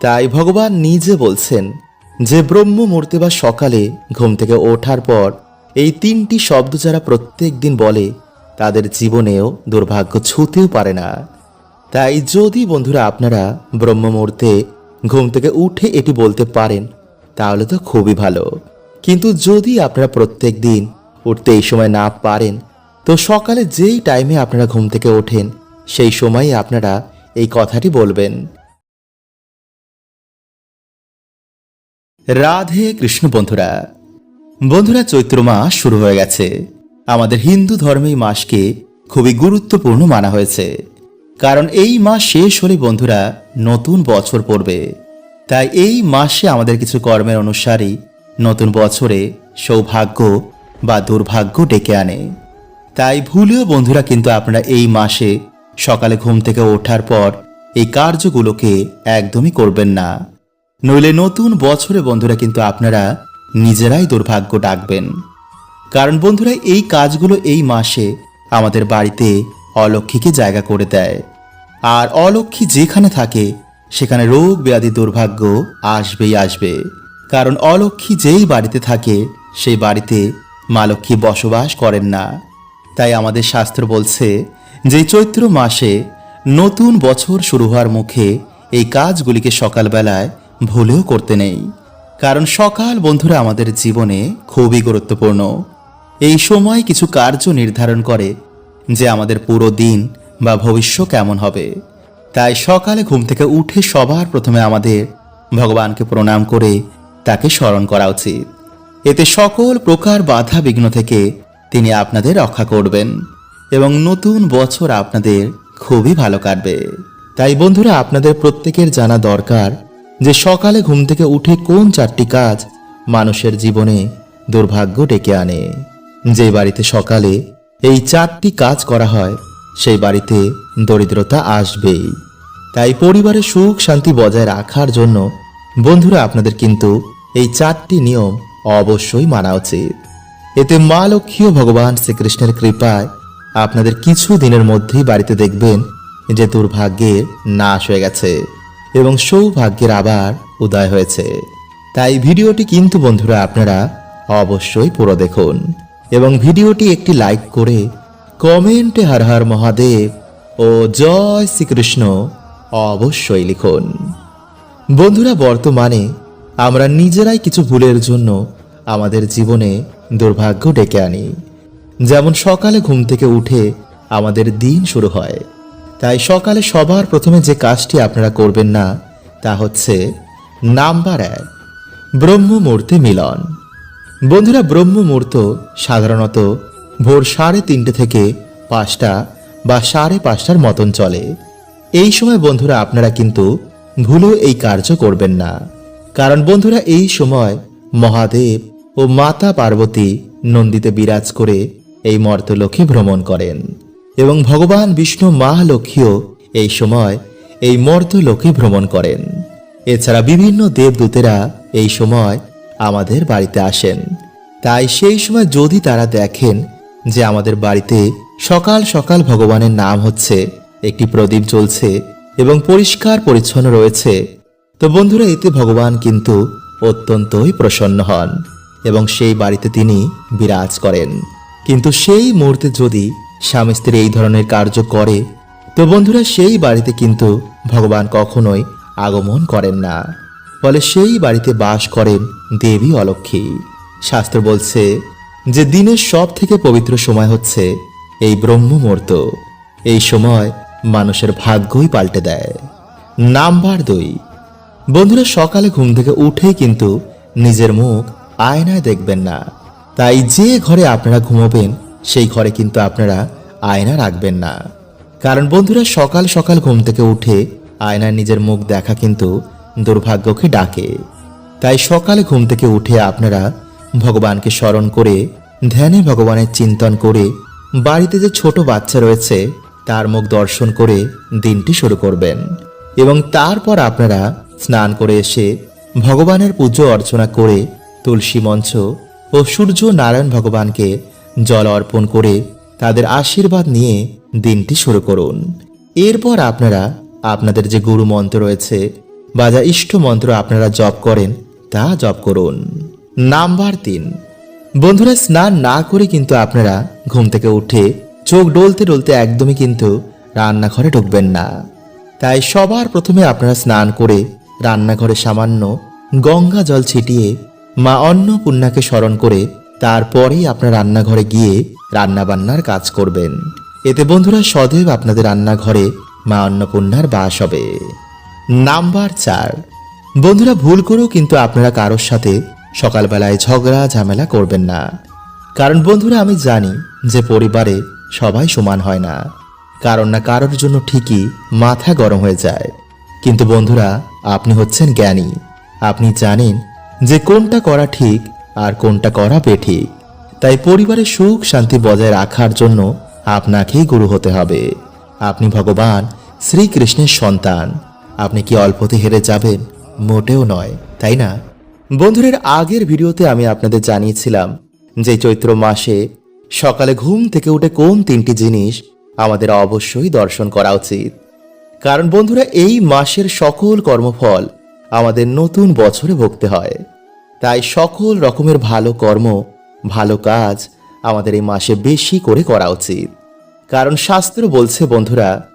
তাই ভগবান নিজে বলছেন যে ব্রহ্ম মুহূর্তে বা সকালে ঘুম থেকে ওঠার পর এই তিনটি শব্দ যারা প্রত্যেক দিন বলে, তাদের জীবনেও দুর্ভাগ্য ছুতেও পারে না। তাই যদি বন্ধুরা আপনারা ব্রহ্ম মুহূর্তে ঘুম থেকে উঠে এটি বলতে পারেন, তাহলে তো খুবই ভালো। কিন্তু যদি আপনারা প্রত্যেক দিন উঠতে এই সময় না পারেন, তো সকালে যেই টাইমে আপনারা ঘুম থেকে ওঠেন, সেই সময়ই আপনারা এই কথাটি বলবেন। রাধে কৃষ্ণ বন্ধুরা বন্ধুরা চৈত্র মাস শুরু হয়ে গেছে। আমাদের হিন্দু ধর্মে এই মাসকে খুবই গুরুত্বপূর্ণ মানা হয়েছে। কারণ এই মাস শেষ হলে বন্ধুরা নতুন বছর পড়বে। তাই এই মাসে আমাদের কিছু কর্মের অনুসারী নতুন বছরে সৌভাগ্য বা দুর্ভাগ্য ডেকে আনে। তাই ভুলেও বন্ধুরা কিন্তু আপনারা এই মাসে সকালে ঘুম থেকে ওঠার পর এই কার্যগুলোকে একদমই করবেন না। নইলে নতুন বছরে বন্ধুরা কিন্তু আপনারা নিজেরাই দুর্ভাগ্য ডাকবেন। কারণ বন্ধুরা, এই কাজগুলো এই মাসে আমাদের বাড়িতে অলক্ষীকে জায়গা করে দেয়। আর অলক্ষী যেখানে থাকে, সেখানে রোগ ব্যাধি দুর্ভাগ্য আসবেই আসবে। কারণ অলক্ষী যেই বাড়িতে থাকে, সেই বাড়িতে মা লক্ষ্মী বসবাস করেন না। তাই আমাদের শাস্ত্র বলছে যে চৈত্র মাসে নতুন বছর শুরু হওয়ার মুখে এই কাজগুলিকে সকালবেলায় ভুলেও করতে নেই। কারণ সকাল, বন্ধুরা, আমাদের জীবনে খুবই গুরুত্বপূর্ণ। এই সময় কিছু কার্য নির্ধারণ করে যে আমাদের পুরো দিন বা ভবিষ্য কেমন হবে। তাই সকালে ঘুম থেকে উঠে সবার প্রথমে আমাদের ভগবানকে প্রণাম করে তাকে স্মরণ করা উচিত। এতে সকল প্রকার বাধা বিঘ্ন থেকে তিনি আপনাদের রক্ষা করবেন এবং নতুন বছর আপনাদের খুবই ভালো কাটবে। তাই বন্ধুরা, আপনাদের প্রত্যেকের জানা দরকার যে সকালে ঘুম থেকে উঠে কোন চারটি কাজ মানুষের জীবনে দুর্ভাগ্য ডেকে আনে। যে বাড়িতে সকালে এই চারটি কাজ করা হয়, সেই বাড়িতে দরিদ্রতা আসবেই। তাই পরিবারের সুখ শান্তি বজায় রাখার জন্য বন্ধুরা আপনাদের কিন্তু এই চারটি নিয়ম অবশ্যই মানা উচিত। এতে মা লক্ষ্মী ও ভগবান শ্রীকৃষ্ণের কৃপায় আপনাদের কিছু দিনের মধ্যেই বাড়িতে দেখবেন যে দুর্ভাগ্যের নাশ হয়ে গেছে। এবং সৌভাগ্যের আবার উদয় হয়েছে। তাই ভিডিওটি কিন্তু বন্ধুরা আপনারা অবশ্যই পুরো দেখুন এবং ভিডিওটি একটি লাইক করে কমেন্টে হর হর মহাদেব ও জয় শ্রীকৃষ্ণ অবশ্যই লিখুন। বন্ধুরা, বর্তমানে আমরা নিজেরাই কিছু ভুলের জন্য আমাদের জীবনে দুর্ভাগ্য ডেকে আনি। যেমন সকালে ঘুম থেকে উঠে আমাদের দিন শুরু হয়। তাই সকালে সবার প্রথমে যে কাজটি আপনারা করবেন না, তা হচ্ছে নাম্বার এক ব্রহ্ম মুহূর্তে মিলন। বন্ধুরা, ব্রহ্মমূর্ত সাধারণত ভোর সাড়ে তিনটে থেকে পাঁচটা বা সাড়ে পাঁচটার মতন চলে। এই সময় বন্ধুরা, আপনারা কিন্তু ভুলেও এই কার্য করবেন না। কারণ বন্ধুরা, এই সময় মহাদেব ও মাতা পার্বতী নন্দীতে বিরাজ করে এই মর্তলোকে ভ্রমণ করেন। এবং ভগবান বিষ্ণু মা লক্ষ্মীও এই সময় এই মর্তলোকে ভ্রমণ করেন। এছাড়া বিভিন্ন দেবদূতেরা এই সময় আমাদের বাড়িতে আসেন। তাই সেই সময় যদি তারা দেখেন যে আমাদের বাড়িতে সকাল সকাল ভগবানের নাম হচ্ছে, একটি প্রদীপ জ্বলছে এবং পরিষ্কার পরিচ্ছন্ন রয়েছে, তো বন্ধুরা, এতে ভগবান কিন্তু অত্যন্তই প্রসন্ন হন এবং সেই বাড়িতে তিনি বিরাজ করেন। কিন্তু সেই মুহূর্তে যদি স্বামী স্ত্রী এই ধরনের কার্য করে, তো বন্ধুরা সেই বাড়িতে কিন্তু ভগবান কখনোই আগমন করেন না। ফলে সেই বাড়িতে বাস করেন দেবী অলক্ষী। শাস্ত্র বলছে যে দিনের সব থেকে পবিত্র সময় হচ্ছে এই ব্রহ্ম মুহূর্ত এই সময় মানুষের ভাগ্যই পাল্টে দেয়। নাম্বার দুই। বন্ধুরা সকালে ঘুম থেকে উঠেই কিন্তু নিজের মুখ আয়নায় দেখবেন না। তাই যে ঘরে আপনারা ঘুমোবেন সেই ঘরে কিন্তু আপনারা আয়না রাখবেন না। কারণ বন্ধুরা, সকাল সকাল ঘুম থেকে উঠে আয়নায় নিজের মুখ দেখা কিন্তু দুর্ভাগ্যকে ডাকে। তাই সকালে ঘুম থেকে উঠে আপনারা ভগবানকে স্মরণ করে, ধ্যানে ভগবানের চিন্তন করে, বাড়িতে যে ছোট বাচ্চা রয়েছে, তার মুখ দর্শন করে দিনটি শুরু করবেন। এবং তারপর আপনারা স্নান করে এসে ভগবানের পুজো অর্চনা করে তুলসী মঞ্চ ও সূর্য নারায়ণ ভগবানকে জল অর্পণ করে তাদের আশীর্বাদ নিয়ে দিনটি শুরু করুন। এরপর আপনারা আপনাদের যে গুরু মন্ত্র রয়েছে বা যা ইষ্ট মন্ত্র আপনারা জপ করেন, তা জপ করুন। নাম্বার তিন। বন্ধুরা, স্নান না করে কিন্তু আপনারা ঘুম থেকে উঠে চোখ ডলতে ডলতে একদমই কিন্তু রান্নাঘরে ঢুকবেন না। তাই সবার প্রথমে আপনারা স্নান করে রান্নাঘরে সামান্য গঙ্গা জল ছিটিয়ে মা অন্নপূর্ণাকে স্মরণ করে তারপরেই আপনার রান্নাঘরে গিয়ে রান্নাবান্নার কাজ করবেন। এতে বন্ধুরা সदैব আপনাদের রান্নাঘরে মা অন্নপূর্ণার বাস হবে। নাম্বার চার। বন্ধুরা ভুল করেও কিন্তু আপনারা কারোর সাথে সকালবেলায় ঝগড়া, ঝামেলা করবেন না। কারণ বন্ধুরা আমি জানি যে পরিবারে সবাই সমান হয় না। কারণ না কারোর জন্য ঠিকই মাথা গরম হয়ে যায়। কিন্তু বন্ধুরা, আপনি হচ্ছেন জ্ঞানী। আপনি জানেন যে কোনটা করা ঠিক আর কোনটা করা বেঠিক তাই পরিবারের সুখ শান্তি বজায় রাখার জন্য আপনাকেই গুরু হতে হবে। আপনি ভগবান শ্রীকৃষ্ণের সন্তান। আপনি কি অল্পতে হেরে যাবেন? মোটেও নয়, তাই না? বন্ধুদের আগের ভিডিওতে আমি আপনাদের জানিয়েছিলাম যে চৈত্র মাসে সকালে ঘুম থেকে উঠে কোন তিনটি জিনিস আমাদের অবশ্যই দর্শন করা উচিত। কারণ বন্ধুরা, এই মাসের সকল কর্মফল আমাদের নতুন বছরে ভুগতে হয়। তাই সকল রকমের ভালো কর্ম, ভালো কাজ আমাদের এই মাসে বেশি করে করা উচিত। কারণ শাস্ত্র বলছে, বন্ধুরা,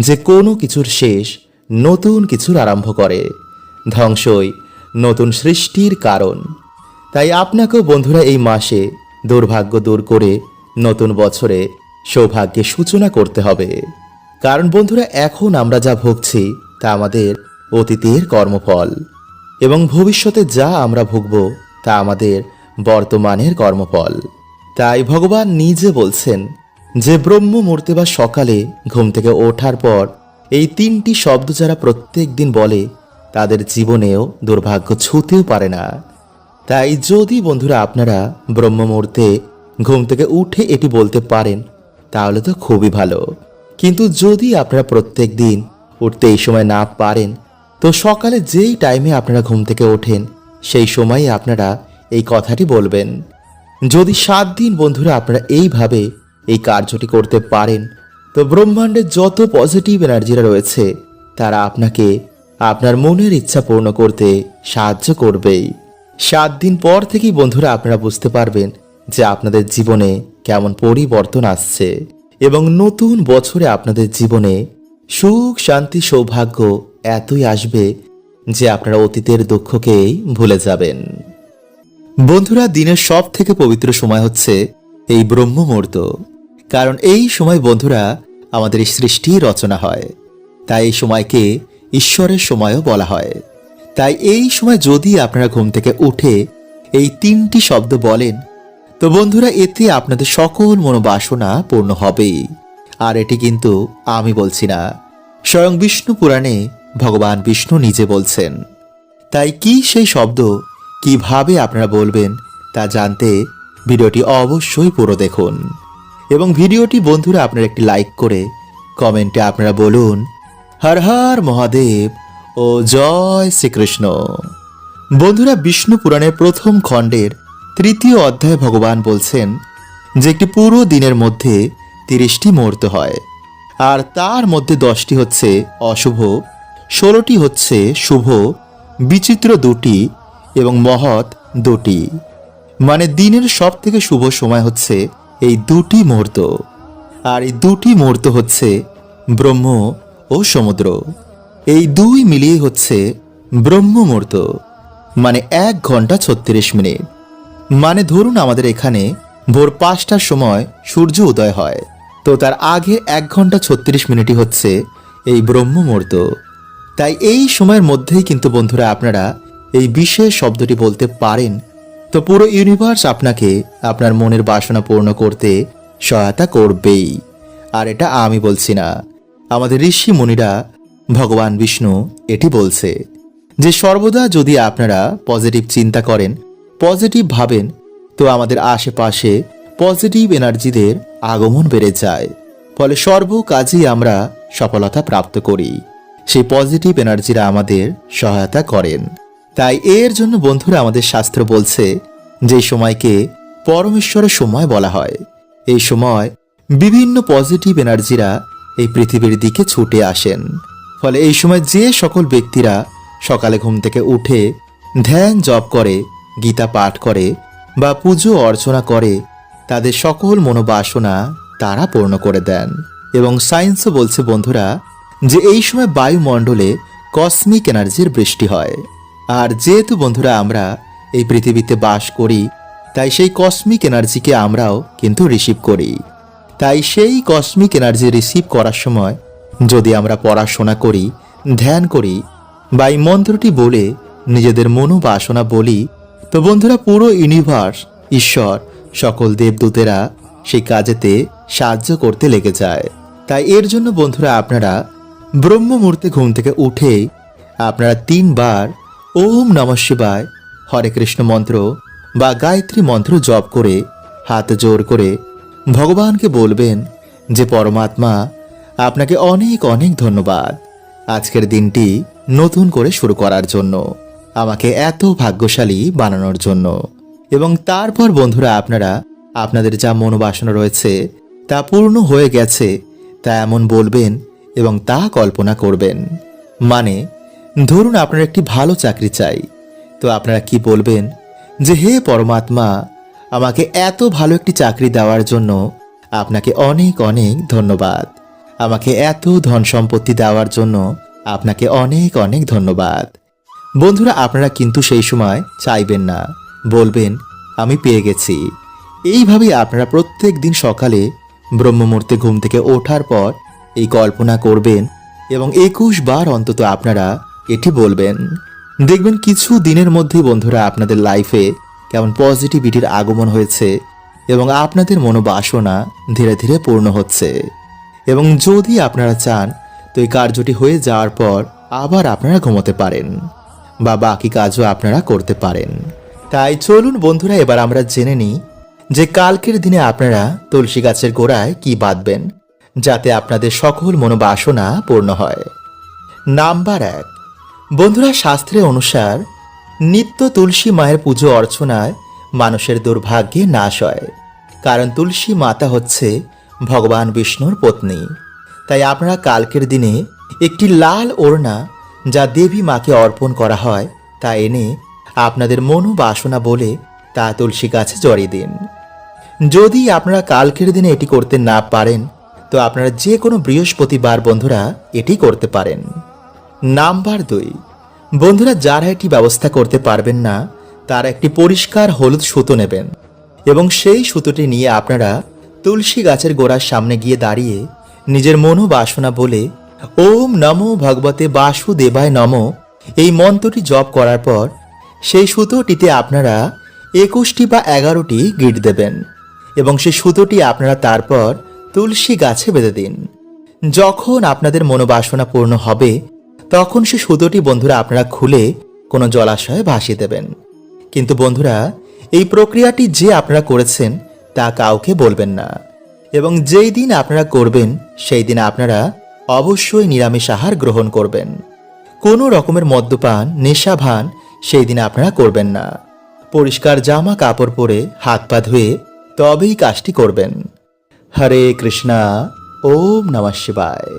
যে কোনো কিছুর শেষ নতুন কিছুর আরম্ভ করে। ধ্বংসই নতুন সৃষ্টির কারণ। তাই আপনাকেও, বন্ধুরা, এই মাসে দুর্ভাগ্য দূর করে নতুন বছরে সৌভাগ্যের সূচনা করতে হবে। কারণ, বন্ধুরা, এখন আমরা যা ভুগছি তা আমাদের অতীতের কর্মফল। এবং ভবিষ্যতে যা আমরা ভুগব তা আমাদের বর্তমানের কর্মফল। তাই ভগবান নিজে বলছেন যে ব্রহ্ম মূর্তি বা সকালে ঘুম থেকে ওঠার পর এই তিনটি শব্দ যারা প্রত্যেক দিন বলে, তাদের জীবনেও দুর্ভাগ্য ছুতেও পারে না। তাই যদি বন্ধুরা আপনারা ব্রহ্ম মুহূর্তে ঘুম থেকে উঠে এটি বলতে পারেন, তাহলে তো খুবই ভালো। কিন্তু যদি আপনারা প্রত্যেক দিন উঠতে এই সময় না পারেন তো সকালে যেই টাইমে আপনারা ঘুম থেকে ওঠেন, সেই সময়ে আপনারা এই কথাটি বলবেন, যদি সাত দিন বন্ধুরা আপনারা এইভাবে এই কার্যটি করতে পারেন, তো ব্রহ্মাণ্ডের যত পজিটিভ এনার্জিরা রয়েছে, তারা আপনাকে আপনার মনের ইচ্ছা পূর্ণ করতে সাহায্য করবেই। সাত দিন পর থেকেই বন্ধুরা আপনারা বুঝতে পারবেন যে আপনাদের জীবনে কেমন পরিবর্তন আসছে এবং নতুন বছরে আপনাদের জীবনে সুখ, শান্তি, সৌভাগ্য এতই আসবে যে আপনারা অতীতের দুঃখকেই ভুলে যাবেন। বন্ধুরা, দিনের সব থেকে পবিত্র সময় হচ্ছে এই ব্রহ্ম মুহূর্ত কারণ এই সময়, বন্ধুরা, আমাদের সৃষ্টি রচনা হয়। তাই এই সময়কে ঈশ্বরের সময়ও বলা হয়। তাই এই সময় যদি আপনারা ঘুম থেকে উঠে এই তিনটি শব্দ বলেন, তো বন্ধুরা, এতে আপনাদের সকল মনোবাসনা পূর্ণ হবেই। আর এটি কিন্তু আমি বলছি না। স্বয়ং বিষ্ণু পুরাণে ভগবান বিষ্ণু নিজে বলছেন, তাই কি সেই শব্দ? কীভাবে আপনারা বলবেন তা জানতে ভিডিওটি অবশ্যই পুরো দেখুন। এবং ভিডিওটি বন্ধুরা আপনারা একটি লাইক করে কমেন্টে আপনারা বলুন, হর হর মহাদেব ও জয় শ্রীকৃষ্ণ। বন্ধুরা, বিষ্ণু পুরাণের প্রথম খণ্ডের তৃতীয় অধ্যায়ে ভগবান বলছেন যে একটি পুরো দিনের মধ্যে তিরিশটি মুহূর্ত হয়, আর তার মধ্যে দশটি হচ্ছে অশুভ ষোলোটি হচ্ছে শুভ, বিচিত্র দুটি এবং মহৎ দুটি। মানে দিনের সব থেকে শুভ সময় হচ্ছে এই দুটি মুহূর্ত। আর এই দুটি মুহূর্ত হচ্ছে ব্রহ্ম ও সমুদ্র। এই দুই মিলিয়ে হচ্ছে ব্রহ্ম মুহূর্ত। মানে এক ঘণ্টা ছত্রিশ মিনিট। মানে ধরুন আমাদের এখানে ভোর পাঁচটার সময় সূর্য উদয় হয়। তো তার আগে এক ঘণ্টা ছত্রিশ মিনিটই হচ্ছে এই ব্রহ্ম মুহূর্ত। তাই এই সময়ের মধ্যেই কিন্তু বন্ধুরা আপনারা এই বিশেষ শব্দটি বলতে পারেন। তো পুরো ইউনিভার্স আপনাকে আপনার মনের বাসনা পূর্ণ করতে সহায়তা করবেই। আর এটা আমি বলছি না। আমাদের ঋষি মুনিরা, ভগবান বিষ্ণু এটি বলছে যে, সর্বদা যদি আপনারা পজিটিভ চিন্তা করেন পজিটিভ ভাবেন, তো আমাদের আশেপাশে পজিটিভ এনার্জিদের আগমন বেড়ে যায়। ফলে সর্ব কাজেই আমরা সফলতা প্রাপ্ত করি। সেই পজিটিভ এনার্জিরা আমাদের সহায়তা করেন। তাই এর জন্য বন্ধুরা আমাদের শাস্ত্র বলছে, যে সময়কে পরমেশ্বরের সময় বলা হয়। এই সময় বিভিন্ন পজিটিভ এনার্জিরা এই পৃথিবীর দিকে ছুটে আসেন। ফলে এই সময় যে সকল ব্যক্তিরা সকালে ঘুম থেকে উঠে ধ্যান জপ করে, গীতা পাঠ করে বা পুজো অর্চনা করে, তাদের সকল মনোবাসনা তারা পূর্ণ করে দেন। এবং সায়েন্সও বলছে, বন্ধুরা যে এই সময় বায়ুমণ্ডলে কসমিক এনার্জির বৃষ্টি হয়। আর যেহেতু বন্ধুরা আমরা এই পৃথিবীতে বাস করি, তাই সেই কসমিক এনার্জিকে আমরাও কিন্তু রিসিভ করি। তাই সেই কসমিক এনার্জি রিসিভ করার সময় যদি আমরা পড়াশোনা করি, ধ্যান করি বা এই মন্ত্রটি বলে নিজেদের মনোবাসনা বলি, তো বন্ধুরা পুরো ইউনিভার্স ঈশ্বর, সকল দেবদূতেরা সেই কাজেতে সাহায্য করতে লেগে যায়। তাই এর জন্য বন্ধুরা আপনারা ব্রহ্ম মুহূর্তে ঘুম থেকে উঠে আপনারা তিনবার ওম নমঃ শিবায় হরে কৃষ্ণ মন্ত্র বা গায়ত্রী মন্ত্র জপ করে, হাত জোর করে ভগবানকে বলবেন যে, পরমাত্মা, আপনাকে অনেক অনেক ধন্যবাদ। আজকের দিনটি নতুন করে শুরু করার জন্য, আমাকে এত ভাগ্যশালী বানানোর জন্য। এবং তারপর বন্ধুরা, আপনারা, আপনাদের যা মনোবাসনা রয়েছে তা পূর্ণ হয়ে গেছে, তা এমন বলবেন এবং তা কল্পনা করবেন। মানে ধরুন আপনার একটি ভালো চাকরি চাই। তো আপনারা কি বলবেন? যে, হে পরমাত্মা, আমাকে এত ভালো একটি চাকরি দেওয়ার জন্য আপনাকে অনেক অনেক ধন্যবাদ। আমাকে এত ধন সম্পত্তি দেওয়ার জন্য আপনাকে অনেক অনেক ধন্যবাদ। বন্ধুরা, আপনারা কিন্তু সেই সময় চাইবেন না। বলবেন, আমি পেয়ে গেছি। এইভাবেই আপনারা প্রত্যেক দিন সকালে ব্রহ্মমূর্তে ঘুম থেকে ওঠার পর এই কল্পনা করবেন এবং একুশ বার অন্তত আপনারা এটি বলবেন। দেখবেন কিছু দিনের মধ্যেই বন্ধুরা আপনাদের লাইফে কেমন পজিটিভিটির আগমন হয়েছে এবং আপনাদের মনোবাসনা ধীরে ধীরে পূর্ণ হচ্ছে। এবং যদি আপনারা চান তো এই কার্যটি হয়ে যাওয়ার পর আবার আপনারা ঘুমোতে পারেন বা বাকি কাজও আপনারা করতে পারেন। তাই চলুন বন্ধুরা, এবার আমরা জেনে নিই যে কালকের দিনে আপনারা তুলসী গাছের গোড়ায় কি বাঁধবেন। যাতে আপনাদের সকল মনোবাসনা পূর্ণ হয়। নাম্বার এক। বন্ধুরা শাস্ত্রে অনুসার নিত্য তুলসী মায়ের পুজো অর্চনায় মানুষের দুর্ভাগ্যে নাশ হয়। কারণ তুলসী মাতা হচ্ছে ভগবান বিষ্ণুর পত্নী। তাই আপনারা কালকের দিনে একটি লাল ওড়না যা দেবী মাকে অর্পণ করা হয়, তা এনে আপনাদের মনোবাসনা বলে তা তুলসী গাছে জড়িয়ে দিন। যদি আপনারা কালকের দিনে এটি করতে না পারেন তো আপনারা যে কোনো বৃহস্পতিবার বন্ধুরা এটি করতে পারেন। নাম্বার দুই, বন্ধুরা যারা এটি ব্যবস্থা করতে পারবেন না, তারা একটি পরিষ্কার হলুদ সুতো নেবেন এবং সেই সুতোটি নিয়ে আপনারা তুলসী গাছের গোড়ার সামনে গিয়ে দাঁড়িয়ে নিজের মনোবাসনা বলে ওম নমো ভগবতে বাসুদেবায় নম এই মন্ত্রটি জপ করার পর সেই সুতোটিতে আপনারা একুশটি বা এগারোটি গিট দেবেন এবং সেই সুতোটি আপনারা তারপর তুলসী গাছে বেঁধে দিন। যখন আপনাদের মনোবাসনা পূর্ণ হবে, তখন সে সুতোটি বন্ধুরা আপনারা খুলে কোনো জলাশয়ে ভাসিয়ে দেবেন। কিন্তু বন্ধুরা, এই প্রক্রিয়াটি যে আপনারা করেছেন তা কাউকে বলবেন না। এবং যেই দিন আপনারা করবেন, সেই দিন আপনারা অবশ্যই নিরামিষ আহার গ্রহণ করবেন। কোনো রকমের মদ্যপান, নেশাভান সেই দিন আপনারা করবেন না। পরিষ্কার জামা কাপড় পরে হাত পা ধুয়ে তবেই কাজটি করবেন। হরে কৃষ্ণা ওম নমঃ শিবায়